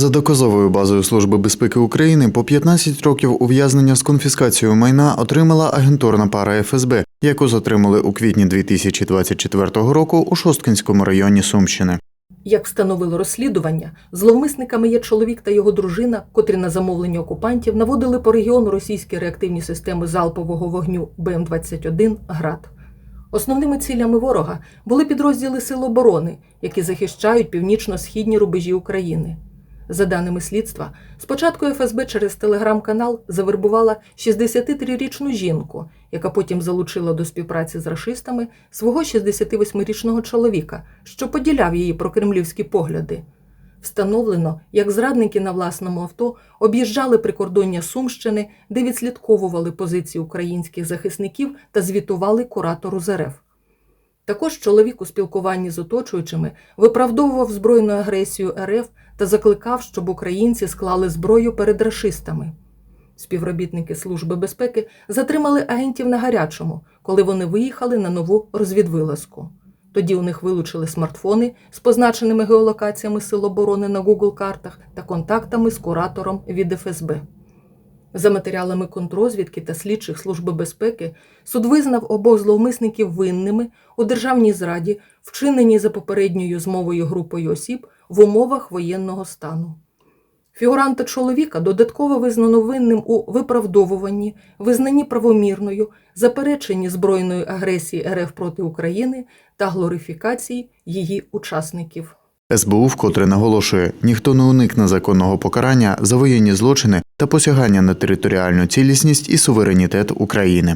За доказовою базою Служби безпеки України по 15 років ув'язнення з конфіскацією майна отримала агентурна пара ФСБ, яку затримали у квітні 2024 року у Шосткинському районі Сумщини. Як встановило розслідування, зловмисниками є чоловік та його дружина, котрі на замовлення окупантів наводили по регіону російські реактивні системи залпового вогню БМ-21 «Град». Основними цілями ворога були підрозділи Сил оборони, які захищають північно-східні рубежі України. За даними слідства, спочатку ФСБ через телеграм-канал завербувала 63-річну жінку, яка потім залучила до співпраці з рашистами свого 68-річного чоловіка, що поділяв її прокремлівські погляди. Встановлено, як зрадники на власному авто об'їжджали прикордоння Сумщини, де відслідковували позиції українських захисників та звітували куратору з РФ. Також чоловік у спілкуванні з оточуючими виправдовував збройну агресію РФ та закликав, щоб українці склали зброю перед рашистами. Співробітники Служби безпеки затримали агентів на гарячому, коли вони виїхали на нову розвідвилазку. Тоді у них вилучили смартфони з позначеними геолокаціями Сил оборони на Google картах та контактами з куратором від ФСБ. За матеріалами контрозвідки та слідчих Служби безпеки суд визнав обох зловмисників винними у державній зраді, вчиненій за попередньою змовою групою осіб в умовах воєнного стану. Фігуранта чоловіка додатково визнано винним у виправдовуванні, визнанні правомірною, запереченні збройної агресії РФ проти України та глорифікації її учасників. СБУ вкотре наголошує, ніхто не уникне законного покарання за воєнні злочини та посягання на територіальну цілісність і суверенітет України.